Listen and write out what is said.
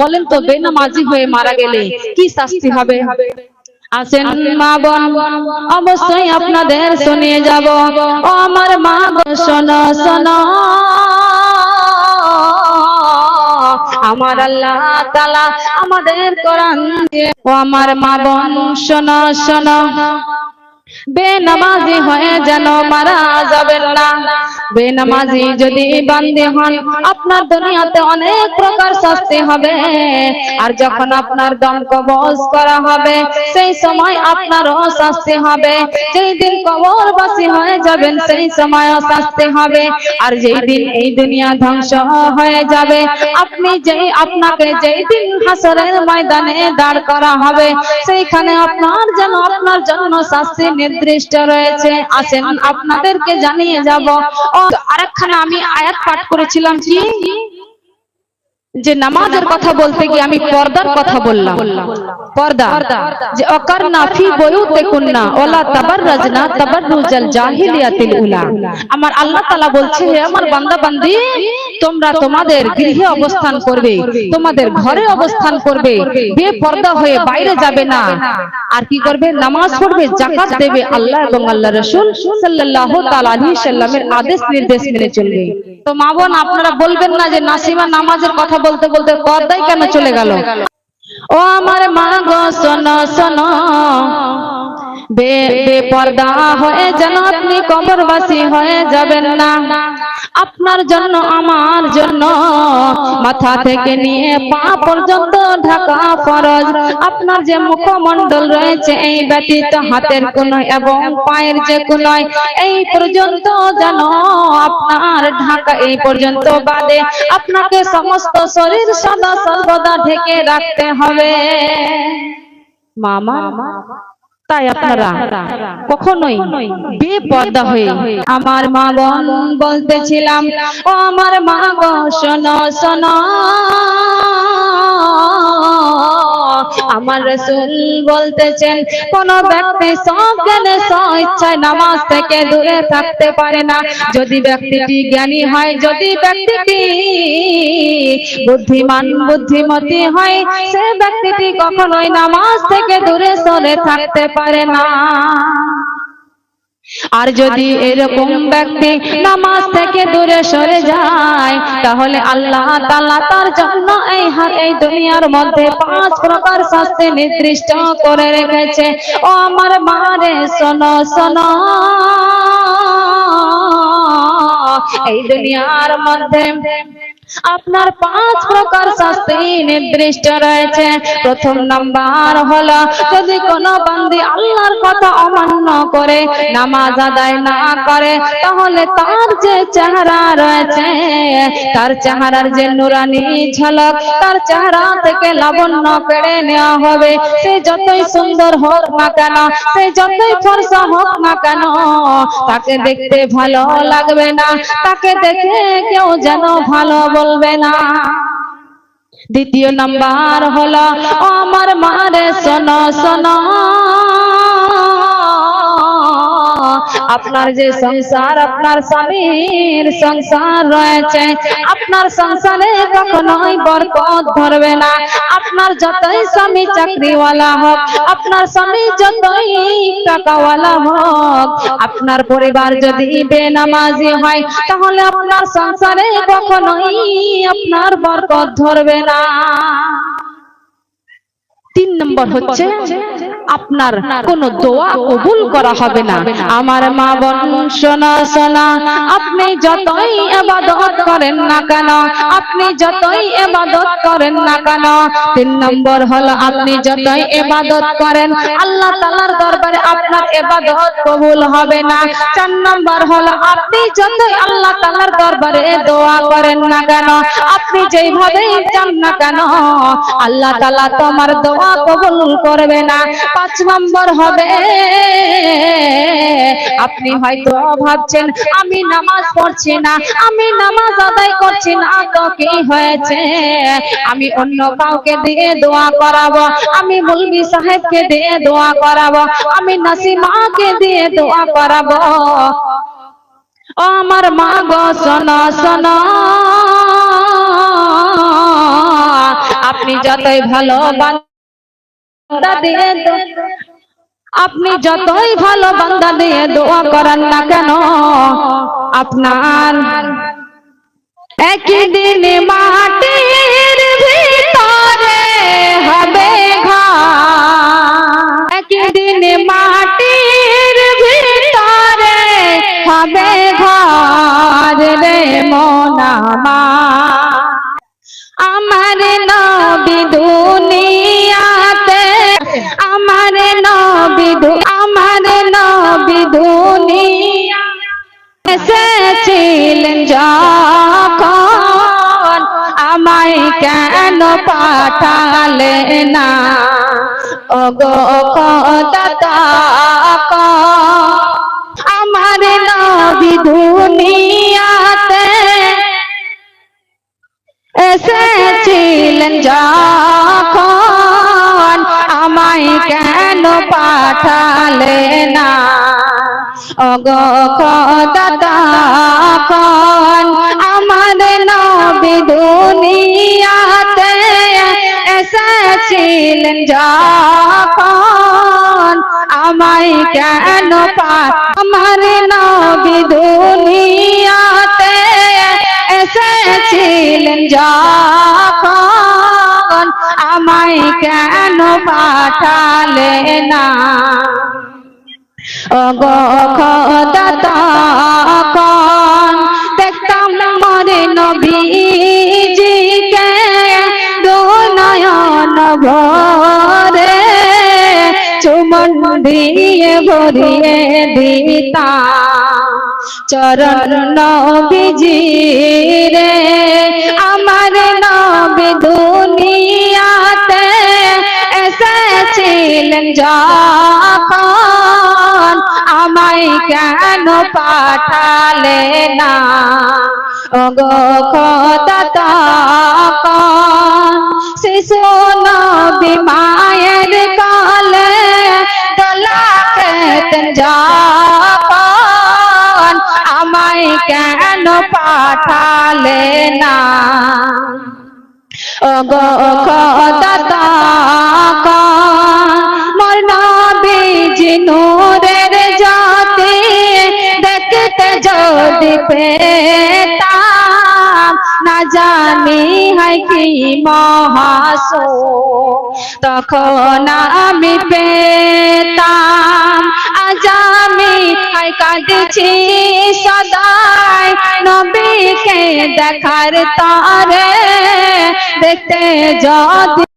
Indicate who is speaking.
Speaker 1: বলেন তো, বেনামাজি হয়ে মারা গেলে কি শাস্তি হবে? আসেন মা বোন, অবশ্যই আপনাদের শুনিয়ে যাব। ও আমার মা শোনো শোনো। আমার আল্লাহ তালা আমাদের কোরআন দিয়ে ও আমার মা বোন, শোনো শোনো। বেনামাজি হয়ে যেন মারা যাবেন না। বেনামাজি যদি বান্দে হন, আপনার দুনিয়াতে অনেক প্রকার শাস্তি হবে। আর যখন আপনার দম কবজ করা হবে, সেই সময় আপনারও শাস্তি হবে। যেই দিন কবরবাসী হয়ে যাবেন, সেই সময়ও শাস্তি হবে। আর যেই দিন এই দুনিয়া ধ্বংস হয়ে যাবে, আপনি যেই, আপনাকে যেই দিন হাসরের ময়দানে দাঁড় করা হবে, সেইখানে আপনার যেন, আপনার জন্য শাস্তি নির্দিষ্ট রয়েছে আসেন আপনাদেরকে জানিয়ে যাব। ও, আরেকখানে আমি আয়াত পাঠ করেছিলাম কি? যে নামাজের কথা বলতে গিয়ে আমি পর্দার কথা বললাম। পর্দা, যে অকার নাফি বয়ুতে কুন্না, ওলা তাবাররাজনা তাবাররুজাল জাহিলিয়াতিল উলা। আমার আল্লাহ তাআলা বলছে, হে আমার বান্দা বান্দি তোমরা তোমাদের গৃহে অবস্থান করবে তোমাদের ঘরে অবস্থান করবে বেপর্দা হয়ে বাইরে যাবে না। আর কি করবে? নামাজ পড়বে যাকাত দেবে আল্লাহ এবং আল্লাহ রাসূল তাআলা আলাইহি সাল্লামের আদেশ নির্দেশ মেনে চলবে। তো মা বোন আপনারা বলবেন না যে নাসিমা নামাজের কথা বলতে বলতে পর্দায় কেন চলে গেল? ও আমার মা গো শোনো শোনো। বে বেপর্দা হয়ে যেন আপনি হয়ে যাবেন না। আপনার জন্য, আমার জন্য মাথা থেকে নিয়ে পা পর্যন্ত ঢাকা ফরজ। আপনার যে মুখমণ্ডল রয়েছে এই ব্যতীত হাতের কোন এবং পায়ের যে কোন, এই পর্যন্ত যেন আপনার ঢাকা এই পর্যন্ত বাদে। আপনাকে সমস্ত শরীর সদা সর্বদা ঢেকে রাখতে হবে। মামা তাই আপনারা কখনোই বেপর্দা হয়ে আমার মা বন বলতেছিলাম, ও আমার মা গো, শোনো শোনো। আমার রসুল বলতেছেন, কোন ব্যক্তি সজ্ঞানে ইচ্ছায় নামাজ থেকে দূরে থাকতে পারে না। যদি ব্যক্তিটি জ্ঞানী হয়, যদি ব্যক্তিটি বুদ্ধিমান, বুদ্ধিমতী হয়, সে ব্যক্তিটি কখনোই নামাজ থেকে দূরে সরে থাকতে পারে না। আর যদি এরকম ব্যক্তি নামাজ থেকে দূরে সরে যায়, তাহলে আল্লাহ তাআলা তার জন্য এই এই দুনিয়ার মধ্যে পাঁচ প্রকার শাস্তি নির্দিষ্ট করে রেখেছে। ও আমার মারে শোনো শোনো। এই দুনিয়ার মধ্যে আপনার পাঁচ প্রকার শাস্তি নির্দিষ্ট রয়েছে। প্রথম নাম্বার হলো, যদি কোনো বান্দি আল্লাহর কথা অমান্য করে, নামাজ আদায় না করে, তাহলে তার যে চেহারা রয়েছে, তার চেহারার যে নুরানি ঝলক, তার চেহারা থেকে লাবণ্য কেড়ে নেওয়া হবে। সে যতই সুন্দর হোক না কেন, সে যতই ফর্সা হোক না কেন, তাকে দেখতে ভালো লাগবে না। তাকে দেখে কেউ যেন ভালো বলবে না। দ্বিতীয় নাম্বার হলো আমার মারে সোনা শোনো। আপনার যে সংসার, আপনার স্বামীর সংসার রয়েছে। আপনার সংসারে কখনোই বরকত ধরবে না। আপনার যতই স্বামী চাকরিওয়ালা হোক, আপনার স্বামী যতই টাকাওয়ালা হোক, আপনার পরিবার যদি বেনামাজি হয়, তাহলে আপনার সংসারে কখনোই আপনার বরকত ধরবে না। তিন নম্বর হচ্ছে আপনার কোন দোয়া কবুল করা হবে না। আমার মা বোন সোনা সোনা আপনি যতই এবাদত করেন না কেন, আপনি যতই এবাদত করেন না কেন, তিন নম্বর হলো আপনি যতই এবাদত করেন, আল্লাহ তাআলার দরবারে আপনার এবাদত কবুল হবে না। চার নম্বর হলো আপনি যতই আল্লাহ তাআলার দরবারে দোয়া করেন না কেন, আপনি যেইভাবেই চান না কেন, আল্লাহ তাআলা তোমার দোয়া কবুল করবে না। পাঁচ নম্বর হবে। আপনি হয়তো ভাবছেন, আমি নামাজ পড়ছি না, আমি নামাজ আদায় করছি না, তো কি হয়েছে? আমি অন্য কাউকে দিয়ে দোয়া করাবো, আমি মুলবি সাহেবকে দিয়ে দোয়া করাবো, আমি নাসিমাকে দিয়ে দোয়া করাবো। ও আমার মা গো, শোনো শোনো। আপনি যতই ভালো বান্দা দিয়ে আপনি যতই ভালো বান্দা দিয়ে দোয়া করেন না কেন, আপনার একই দিনে মাটির না। ও গো খোদা আমার নবী দুনিয়াতে এসেছিলেন যখন আমায় কেন পাঠালে না। অগো খোদাতখন আমার নবী দুনিয়াতে এসেছিলেন যখন আমায় কেন পা আমার নবী দুনিয়াতে এসেছিলেন যখন আমায় কেন পাঠালে না? ওগো খোদা তখন দেখতাম মরে নবীজিকে দিয়ে ভরিয়ে দিতাম চরণ নবীজি রে আমার নবী দুনিয়াতে এসেছিলেন যখন, আমায় কেন পাঠালে না? ওগো খোদা, তখন শিশু কেন পাঠালে না? ওগো খোদা মোর নবীজি নূরের জ্যোতি দেখতে যদি পেতাম, না জানি হয় কি মহাসো তখন আমি পেতাম আজ আই কাঁদছি সদাই নবীকে দেখার তারে দেখতে যদি